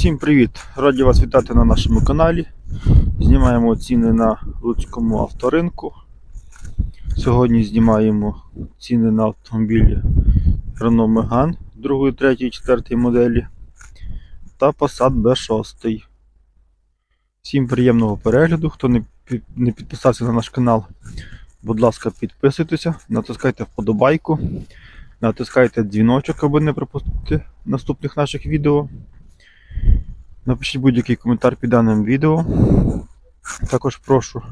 Всім привіт! Раді вас вітати на нашому каналі. Знімаємо ціни на Луцькому авторинку. Сьогодні знімаємо ціни на автомобілі Renault Megane 2, 3, 4 моделі та Passat B6. Всім приємного перегляду. Хто не підписався на наш канал, будь ласка, підписуйтеся, натискайте вподобайку, натискайте дзвіночок, аби не пропустити наступних наших відео. Напишіть будь-який коментар під даним відео. Також прошу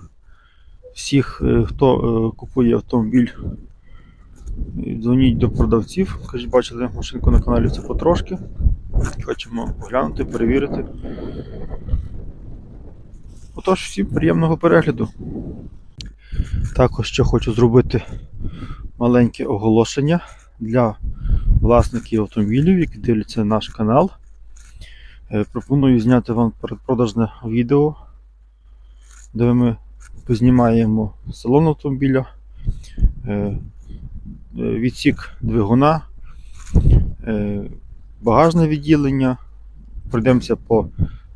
всіх, е, хто е, купує автомобіль, е, дзвоніть до продавців. Кажіть, бачили машинку на каналі це потрошки. Хочемо оглянути, перевірити. Отож, всім приємного перегляду. Також ще хочу зробити маленьке оголошення для власників автомобілів, які дивляться наш канал. Е, Пропоную зняти вам передпродажне відео, де ми познімаємо салон автомобіля, е, е, відсік двигуна, багажне відділення. Пройдемося по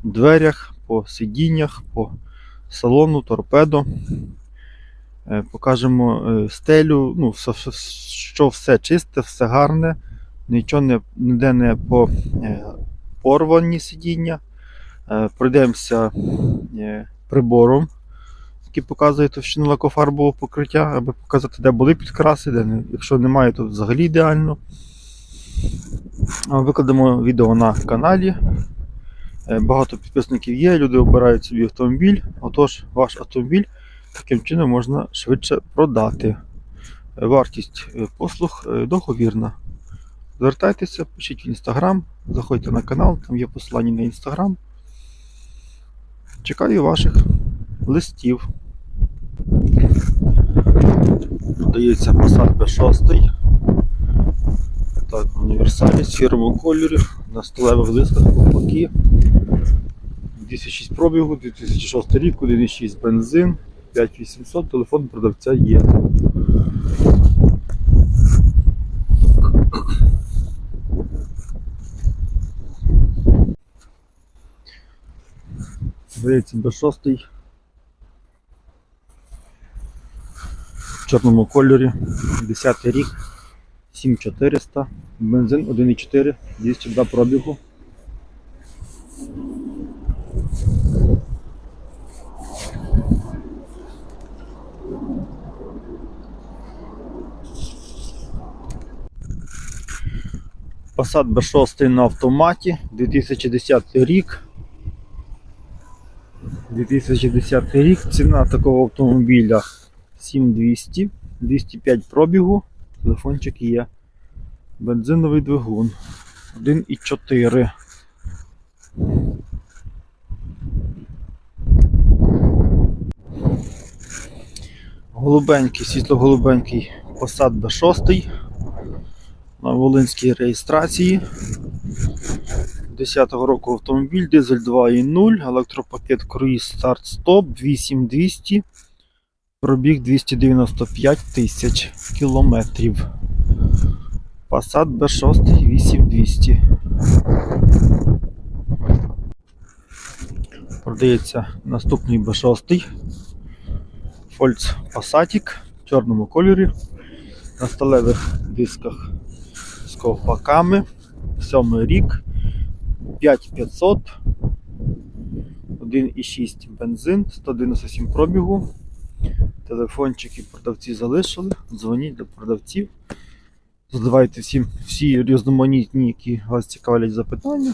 дверях, по сидіннях, по салону, торпедо. Покажемо стелю, ну, що все чисте, все гарне, нічого ніде не по порвані сидіння. Е, Пройдемося е, прибором, який показує товщину лакофарбового покриття, аби показати, де були підкраси, де не. Якщо немає, то взагалі ідеально. Викладемо відео на каналі. Е, Багато підписників є, люди обирають собі автомобіль. Отож, ваш автомобіль таким чином можна швидше продати. Е, Вартість е, послуг е, договірна. Звертайтеся, пишіть в інстаграм, заходьте на канал, там є посилання на інстаграм. Чекаю ваших листів. Продається Passat B6. Так, в універсалі, сірому кольорі, на сталевих дисках ковпаки. 2006 пробігу, 2006 рік, 1,6 бензин, 5800, телефон продавця є. Здається, B6 в чорному кольорі, 10 рік, 7400, бензин 1,4, 202 пробігу. Passat B6 на автоматі, 2010 рік. 2010 рік. Ціна такого автомобіля 7200, 205 пробігу. Телефончик є. Бензиновий двигун. 1,4. Голубенький, світло-голубенький Passat B6 на Волинській реєстрації. 10-го року автомобіль, дизель 2.0, електропакет Cruise Start Stop 8200, пробіг 295 тисяч кілометрів. Passat B6 8200. Продається наступний B6. Volts Passatік в чорному кольорі. На сталевих дисках з ковпаками. Сьомий рік. 5500, 1,6 бензин, 197 пробігу. Телефончики продавці залишили. Дзвоніть до продавців. Задавайте всім всі різноманітні, які вас цікавлять запитання.